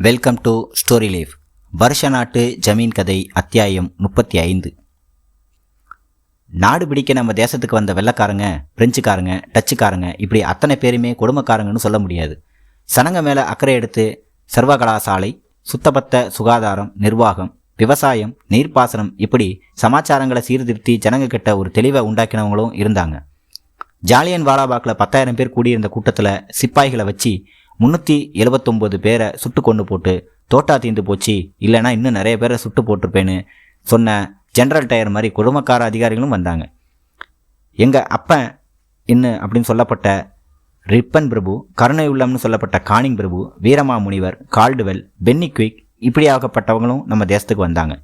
Welcome to story life வருஷ நாட்டு ஜமீன் கதை அத்தியாயம் முப்பத்தி ஐந்து நாடு பிடிக்க நம்ம தேசத்துக்கு வந்த வெள்ளக்காரங்க பிரெஞ்சுக்காரங்க டச்சுக்காரங்க இப்படி அத்தனை பேருமே குடும்பக்காரங்கன்னு சொல்ல முடியாது. சனங்க மேலே அக்கறை எடுத்து சர்வகலாசாலை சுத்தபத்த சுகாதாரம் நிர்வாகம் விவசாயம் நீர்ப்பாசனம் இப்படி சமாச்சாரங்களை சீர்திருத்தி ஜனங்க கிட்ட ஒரு தெளிவை உண்டாக்கினவங்களும் இருந்தாங்க. ஜாலியன் வாலாபாக்கில் பத்தாயிரம் பேர் கூடியிருந்த கூட்டத்தில் சிப்பாய்களை வச்சு முந்நூற்றி எழுபத்தொம்போது பேரை சுட்டு கொண்டு போட்டு தோட்டா தீந்து போச்சு. இல்லைன்னா இன்னும் நிறைய பேரை சுட்டு போட்டிருப்பேன்னு சொன்ன ஜென்ரல் டயர் மாதிரி குடும்பக்கார அதிகாரிகளும் வந்தாங்க. எங்கள் அப்பன் இன்னும் அப்படின்னு சொல்லப்பட்ட ரிப்பன் பிரபு கருணை உள்ளம்னு சொல்லப்பட்ட கானிங் பிரபு வீரமா முனிவர் கால்டுவெல் பென்னி குயிக் இப்படியாகப்பட்டவங்களும் நம்ம தேசத்துக்கு வந்தாங்க.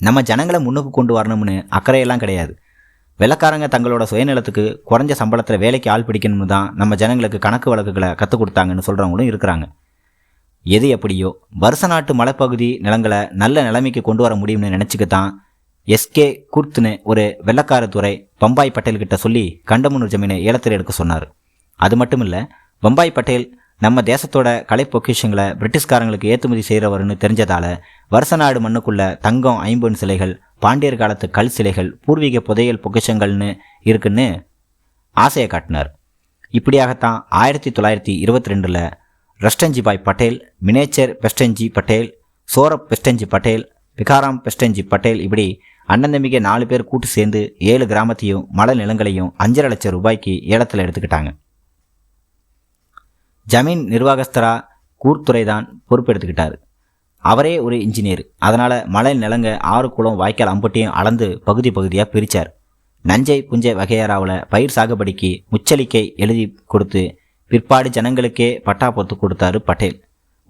நம்ம ஜனங்களை முன்னுக்கு கொண்டு வரணும்னு அக்கறையெல்லாம் கிடையாது. வெள்ளக்காரங்க தங்களோட சுயநலத்துக்கு குறைஞ்ச சம்பளத்தில் வேலைக்கு ஆள் பிடிக்கணும்னு தான் நம்ம ஜனங்களுக்கு கணக்கு வழக்குகளை கற்றுக் கொடுத்தாங்கன்னு சொல்கிறவங்களும் இருக்கிறாங்க. எது எப்படியோ வருஷ நாட்டு மலைப்பகுதி நிலங்களை நல்ல நிலைமைக்கு கொண்டு வர முடியும்னு நினச்சிக்கத்தான் எஸ்கே குர்த்னு ஒரு வெள்ளக்கார துறை பம்பாய் பட்டேல் கிட்ட சொல்லி கண்டமனூர் ஜமீனை ஏலத்தில் எடுக்க சொன்னார். அது மட்டும் இல்லை பம்பாய் பட்டேல் நம்ம தேசத்தோட கலை பொக்கிஷங்களை பிரிட்டிஷ்காரங்களுக்கு ஏற்றுமதி செய்கிறவர்னு தெரிஞ்சதால வருஷ நாடு மண்ணுக்குள்ள தங்கம் ஐம்பொன் சிலைகள் பாண்டியர் காலத்து கல் சிலைகள் பூர்வீக புதையல் பொக்கிஷங்கள்னு இருக்குன்னு ஆசையை காட்டினார். இப்படியாகத்தான் ஆயிரத்தி தொள்ளாயிரத்தி இருபத்தி ரெண்டில் ரஸ்டன்ஜிபாய் பட்டேல் மினேச்சர் பெஸ்டன்ஜி பட்டேல் சோரப் பெஸ்டன்ஜி பட்டேல் விகாராம் பெஸ்டன்ஜி பட்டேல் இப்படி அண்ணன் நாலு பேர் கூட்டு சேர்ந்து ஏழு கிராமத்தையும் மலை நிலங்களையும் அஞ்சரை லட்சம் ரூபாய்க்கு ஏலத்தில் எடுத்துக்கிட்டாங்க. ஜமீன் நிர்வாகஸ்தரா கூர்த்துறை தான் பொறுப்பெடுத்துக்கிட்டார். அவரே ஒரு இன்ஜினியர் அதனால் மலை நிலங்க ஆறு குளம் வாய்க்கால் அம்புட்டியும் அளந்து பகுதி பகுதியாக பிரித்தார் நஞ்சை புஞ்சை வகையறாவில் பயிர் சாகுபடிக்கு முச்சலிக்கை எழுதி கொடுத்து பிற்பாடு ஜனங்களுக்கே பட்டா பொத்து கொடுத்தாரு பட்டேல்.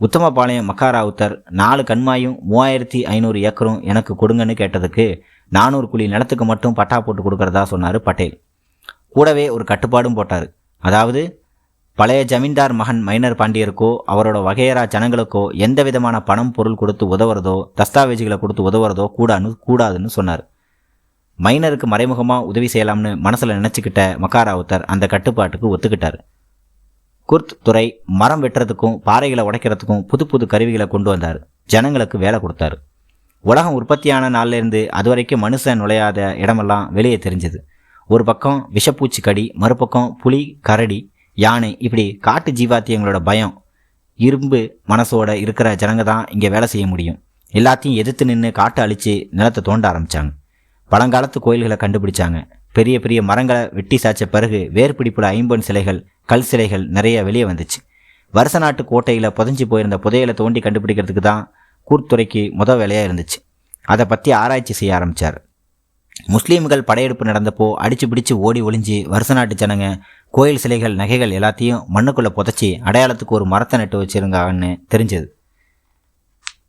உத்தமபாளையம் மக்காராவுத்தர் நாலு கண்மாயும் மூவாயிரத்தி ஐநூறு ஏக்கரும் எனக்கு கொடுங்கன்னு கேட்டதுக்கு நானூறு குழி நிலத்துக்கு மட்டும் பட்டா போட்டு கொடுக்கறதா சொன்னார் பட்டேல். கூடவே ஒரு கட்டுப்பாடும் போட்டார். அதாவது பழைய ஜமீன்தார் மகன் மைனர் பாண்டியருக்கோ அவரோட வகையரா ஜனங்களுக்கோ எந்த விதமான பணம் பொருள் கொடுத்து உதவுறதோ தஸ்தாவேஜுகளை கொடுத்து உதவுறதோ கூடான்னு கூடாதுன்னு சொன்னார். மைனருக்கு மறைமுகமாக உதவி செய்யலாம்னு மனசில் நினச்சிக்கிட்ட மக்காராவுத்தர் அந்த கட்டுப்பாட்டுக்கு ஒத்துக்கிட்டார். குர்த் துறை மரம் வெட்டுறதுக்கும் பாறைகளை உடைக்கிறதுக்கும் புது புது கருவிகளை கொண்டு வந்தார். ஜனங்களுக்கு வேலை கொடுத்தாரு. உலகம் உற்பத்தியான நாள்லேருந்து அது வரைக்கும் மனுஷன் நுழையாத இடமெல்லாம் வெளியே தெரிஞ்சது. ஒரு பக்கம் விஷப்பூச்சி கடி மறுபக்கம் புலி கரடி யானை இப்படி காட்டு ஜீவாத்தியங்களோட பயம் இரும்பு மனசோட இருக்கிற ஜனங்க தான் இங்கே வேலை செய்ய முடியும். எல்லாத்தையும் எதிர்த்து நின்று காட்டை அழித்து நிலத்தை தோண்ட ஆரம்பித்தாங்க பழங்காலத்து கோயில்களை கண்டுபிடிச்சாங்க. பெரிய பெரிய மரங்களை வெட்டி சாய்ச்ச பிறகு வேர்பிடிப்புல ஐம்பொன் சிலைகள் கல் சிலைகள் நிறைய வெளியே வந்துச்சு. வருஷ நாட்டு கோட்டையில் புதஞ்சி போயிருந்த புதையலை தோண்டி கண்டுபிடிக்கிறதுக்கு தான் கூர்த்துறைக்கு முத வேலையாக இருந்துச்சு. அதை பற்றி ஆராய்ச்சி செய்ய ஆரம்பித்தார் முஸ்லீம்கள் படையெடுப்பு நடந்தப்போ அடிச்சு பிடிச்சு ஓடி ஒளிஞ்சு வருஷ நாட்டு ஜனங்க கோயில் சிலைகள் நகைகள் எல்லாத்தையும் மண்ணுக்குள்ளே புதைச்சி அடையாளத்துக்கு ஒரு மரத்தை நட்டு வச்சிருக்காங்கன்னு தெரிஞ்சது.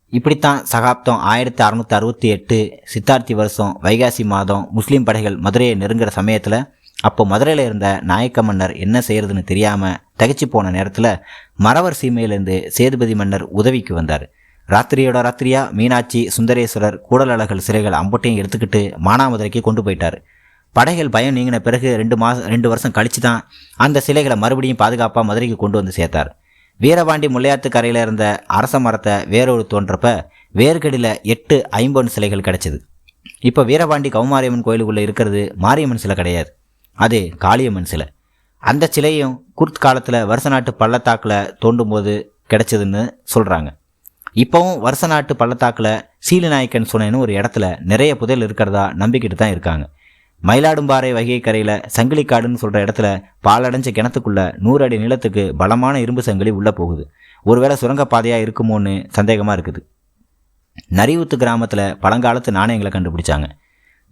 இப்படித்தான் சகாப்தம் ஆயிரத்தி அறநூற்றி அறுபத்தி எட்டு சித்தார்த்தி வருஷம் வைகாசி மாதம் முஸ்லீம் படைகள் மதுரையை நெருங்குற சமயத்தில் அப்போ மதுரையில் இருந்த நாயக்க மன்னர் என்ன செய்யறதுன்னு தெரியாமல் தகச்சு போன நேரத்தில் மறவர் சீமையிலேருந்து சேதுபதி மன்னர் உதவிக்கு வந்தார். ராத்திரியோட ராத்திரியா மீனாட்சி சுந்தரேஸ்வரர் கூடலழகல் சிலைகள் அம்பட்டையும் எடுத்துக்கிட்டு மானாமதுரைக்கு கொண்டு போயிட்டார். படைகள் பயம் நீங்கின பிறகு ரெண்டு மாதம் ரெண்டு வருஷம் கழித்து தான் அந்த சிலைகளை மறுபடியும் பாதுகாப்பாக மதுரைக்கு கொண்டு வந்து சேர்த்தார். வீரபாண்டி முல்லையாத்து கரையில் இருந்த அரச மரத்தை வேறொரு தோன்றப்ப வேர்கடியில் எட்டு ஐம்பொன் சிலைகள் கிடைச்சிது. இப்போ வீரபாண்டி கௌமாரியம்மன் கோயிலுக்குள்ளே இருக்கிறது மாரியம்மன் சிலை கிடையாது. அது காளியம்மன் சிலை. அந்த சிலையும் குர்த் காலத்தில் வருஷ நாட்டு பள்ளத்தாக்கில் தோண்டும் போது கிடைச்சதுன்னு சொல்கிறாங்க இப்போவும் வருஷ நாட்டு பள்ளத்தாக்கில் சீலநாயக்கன் சொன்னேன்னு ஒரு இடத்துல நிறைய புதையல் இருக்கிறதா நம்பிக்கிட்டு தான் இருக்காங்க. மயிலாடும்பாறை வகை கரையில் சங்கிலிக்காடுன்னு சொல்கிற இடத்துல பாலடைஞ்ச கிணத்துக்குள்ள நூறு அடி நிலத்துக்கு பலமான இரும்பு சங்கிலி உள்ளே போகுது. ஒருவேளை சுரங்கப்பாதையாக இருக்குமோன்னு சந்தேகமாக இருக்குது. நரிவுத்து கிராமத்தில் பழங்காலத்து நாணயங்களை கண்டுபிடிச்சாங்க.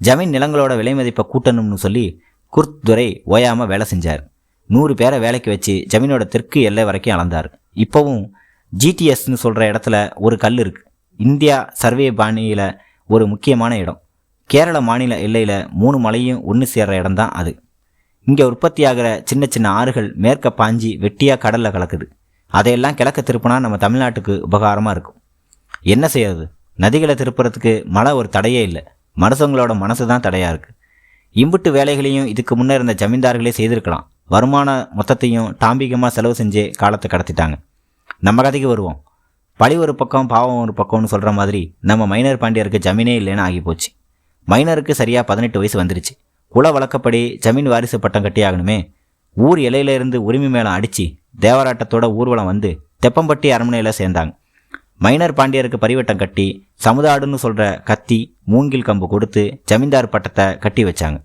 ஜமீன் நிலங்களோட விலை மதிப்பை கூட்டணும்னு சொல்லி குர்த் துரை ஓயாமல் வேலை செஞ்சார். நூறு பேரை வேலைக்கு வச்சு ஜமீனோட தெற்கு எல்லை வரைக்கும் அளந்தார். இப்போவும் ஜிடிஎஸ்ன்னு சொல்கிற இடத்துல ஒரு கல் இருக்குது இந்தியா சர்வே பாணியில் ஒரு முக்கியமான இடம். கேரள மாநில எல்லையில் மூணு மலையும் ஒன்று சேர்ற இடம் தான் அது. இங்கே உற்பத்தியாகிற சின்ன சின்ன ஆறுகள் மேற்க பாஞ்சி வெட்டியாக கடலில் கலக்குது. அதையெல்லாம் கிழக்க திருப்பினா நம்ம தமிழ்நாட்டுக்கு உபகாரமாக இருக்கும். என்ன செய்யறது? நதிகளை திருப்புறதுக்கு மழை ஒரு தடையே இல்லை. மனுஷங்களோட மனசு தான் தடையாக இருக்குது இம்புட்டு வேலைகளையும் இதுக்கு முன்னே இருந்த ஜமீன்தார்களே செய்திருக்கலாம். வருமான மொத்தத்தையும் டாம்பிகமாக செலவு செஞ்சு காலத்தை கடத்திட்டாங்க. நம்ம கதைக்கு வருவோம். பழி ஒரு பக்கம் பாவம் ஒரு பக்கம்னு சொல்கிற மாதிரி நம்ம மைனர் பாண்டியருக்கு ஜமீனே இல்லைன்னு ஆகி போச்சு. மைனருக்கு சரியாக பதினெட்டு வயசு வந்துருச்சு. குல வழக்கப்படி ஜமீன் வாரிசு பட்டம் கட்டியாகணுமே ஊர் இலையிலேருந்து உரிமை மேளம் அடித்து தேவராட்டத்தோட ஊர்வலம் வந்து தெப்பம்பட்டி அரண்மனையில் சேர்ந்தாங்க. மைனர் பாண்டியருக்கு பரிவட்டம் கட்டி சமுதாடுன்னு சொல்கிற கத்தி மூங்கில் கம்பு கொடுத்து ஜமீன்தார் பட்டத்தை கட்டி வச்சாங்க.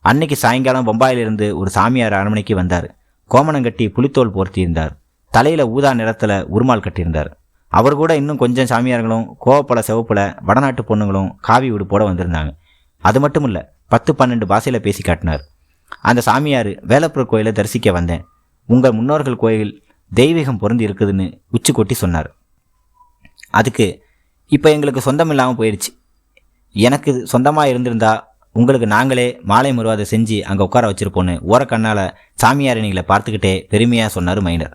அன்னைக்கு சாயங்காலம் பம்பாயிலிருந்து ஒரு சாமியார் அரண்மனைக்கு வந்தார். கோமணம் கட்டி புலித்தோல் போர்த்தியிருந்தார். தலையில் ஊதா நிறத்தில் உருமால் கட்டியிருந்தார். அவர் கூட இன்னும் கொஞ்சம் சாமியார்களும் கோவப்பல சிவப்பில் வடநாட்டு பொண்ணுங்களும் காவி உடுப்போட வந்திருந்தாங்க. அது மட்டும் இல்லை பத்து பன்னெண்டு பாஷையில் பேசி காட்டினார். அந்த சாமியார் வேலப்பூர் கோயிலை தரிசிக்க வந்தேன். உங்கள் முன்னோர்கள் கோயில் தெய்வீகம் பொருந்தி இருக்குதுன்னு உச்சி கொட்டி சொன்னார். அதுக்கு இப்போ எங்களுக்கு சொந்தம் இல்லாமல் போயிடுச்சு. எனக்கு சொந்தமாக இருந்திருந்தா உங்களுக்கு நாங்களே மாலை முருவாதை செஞ்சு அங்கே உட்கார வச்சுருப்போன்னு ஓரக்கண்ணால் சாமியாரணிகளை பார்த்துக்கிட்டே பெருமையாக சொன்னார் மைனர்.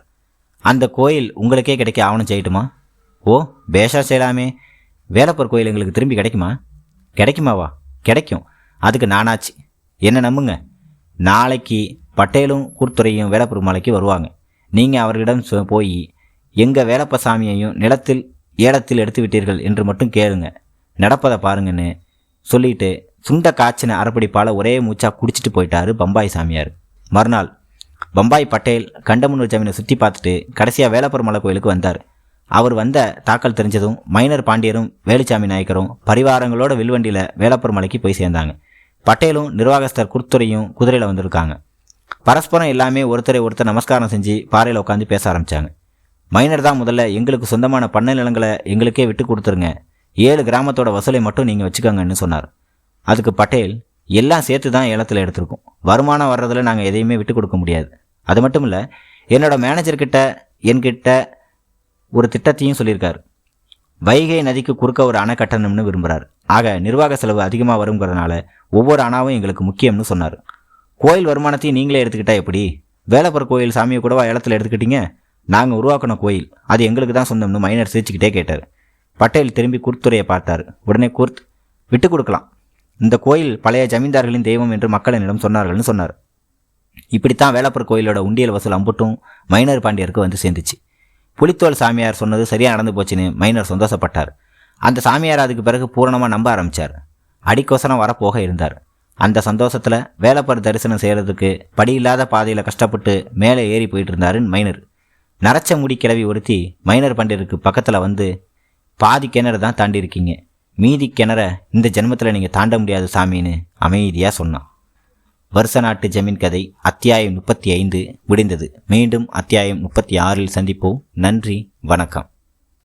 அந்த கோயில் உங்களுக்கே கிடைக்க ஆவணம் செய்யட்டுமா? ஓ பேஷா செய்யலாமே. வேலப்பர் கோயில் எங்களுக்கு திரும்பி கிடைக்குமா? கிடைக்குமாவா கிடைக்கும். அதுக்கு நானாச்சு. என்ன நம்புங்க? நாளைக்கு பட்டேலும் கூர்த்துறையும் வேலப்பூர் மலைக்கு வருவாங்க. நீங்கள் அவர்களிடம் போய் எங்கள் வேலப்ப சாமியையும் நிலத்தில் ஏலத்தில் எடுத்து விட்டீர்கள் என்று மட்டும் கேளுங்க. நடப்பதை பாருங்கன்னு சொல்லிட்டு சுண்ட காய்ச்சின அரைப்படிப்பால் ஒரே மூச்சா குடிச்சிட்டு போயிட்டாரு பம்பாய் சாமியார். மறுநாள் பம்பாய் பட்டேல் கண்டமனூர் ஜமீனை சுற்றி பார்த்துட்டு கடைசியாக வேலப்பர் மலை கோயிலுக்கு வந்தார். அவர் வந்த தாக்கல் தெரிஞ்சதும் மைனர் பாண்டியரும் வேலுச்சாமி நாயக்கரும் பரிவாரங்களோட வில்வண்டியில் வேலப்பர் மலைக்கு போய் சேர்ந்தாங்க. பட்டேலும் நிர்வாகஸ்தர் குர்த்துறையும் குதிரையில் வந்திருக்காங்க. பரஸ்பரம் எல்லாமே ஒருத்தரை ஒருத்தர் நமஸ்காரம் செஞ்சு பாறையில் உட்காந்து பேச ஆரம்பித்தாங்க மைனர் தான் முதல்ல எங்களுக்கு சொந்தமான பண்ணை நிலங்களை எங்களுக்கே விட்டு கொடுத்துருங்க. ஏழு கிராமத்தோட வசூலை மட்டும் நீங்கள் வச்சுக்கோங்கன்னு சொன்னார். அதுக்கு பட்டேல் எல்லாம் சேர்த்து தான் ஏலத்தில் எடுத்திருக்கோம். வருமானம் வர்றதில் நாங்கள் எதையுமே விட்டு கொடுக்க முடியாது. அது மட்டும் இல்லை என்னோட மேனேஜர்கிட்ட என்கிட்ட ஒரு திட்டத்தையும் சொல்லியிருக்காரு. வைகை நதிக்கு குறுக்க ஒரு அணை கட்டணும்னு விரும்புகிறார் ஆக நிர்வாக செலவு அதிகமாக வருங்கிறதுனால ஒவ்வொரு அணாவும் எங்களுக்கு முக்கியம்னு சொன்னார். கோயில் வருமானத்தையும் நீங்களே எடுத்துக்கிட்டா எப்படி? வேலப்பர் கோயில் சாமியை கூடவா ஏலத்தில் எடுத்துக்கிட்டீங்க? நாங்கள் உருவாக்கின கோயில் அது எங்களுக்கு தான் சொந்தம்னு மைனர் சிரிச்சுக்கிட்டே கேட்டார். பட்டேல் திரும்பி குர்த்துறையை பார்த்தார். உடனே குர்த் விட்டு கொடுக்கலாம். இந்த கோயில் பழைய ஜமீன்தார்களின் தெய்வம் என்று மக்கள் என்னிடம் சொன்னார்கள்னு சொன்னார். இப்படித்தான் வேலப்பர் கோயிலோட உண்டியல் வசூல் அம்புட்டும் மைனர் பாண்டியருக்கு வந்து சேர்ந்துச்சு. புலித்தோல் சாமியார் சொன்னது சரியாக நடந்து போச்சுன்னு மைனர் சந்தோஷப்பட்டார். அந்த சாமியார் அதுக்கு பிறகு பூரணமாக நம்ப ஆரம்பித்தார் அடிக்கோசரம் வரப்போக இருந்தார். அந்த சந்தோஷத்தில் வேலப்பர் தரிசனம் செய்கிறதுக்கு படி இல்லாத பாதையில் கஷ்டப்பட்டு மேலே ஏறி போயிட்டு இருந்தாரு மைனர். நரச்ச முடி கிளவி ஒருத்தி மைனர் பாண்டியருக்கு பக்கத்தில் வந்து பாதி கிணறு தான் தாண்டி இருக்கீங்க? மீதி கிணற இந்த ஜென்மத்தில் நீங்கள் தாண்ட முடியாது சாமின்னு அமைதியாக சொன்னான். வருஷ நாட்டு ஜமீன் கதை அத்தியாயம் முப்பத்தி ஐந்து விடிந்தது மீண்டும் அத்தியாயம் முப்பத்தி ஆறில் சந்திப்போம். நன்றி வணக்கம்.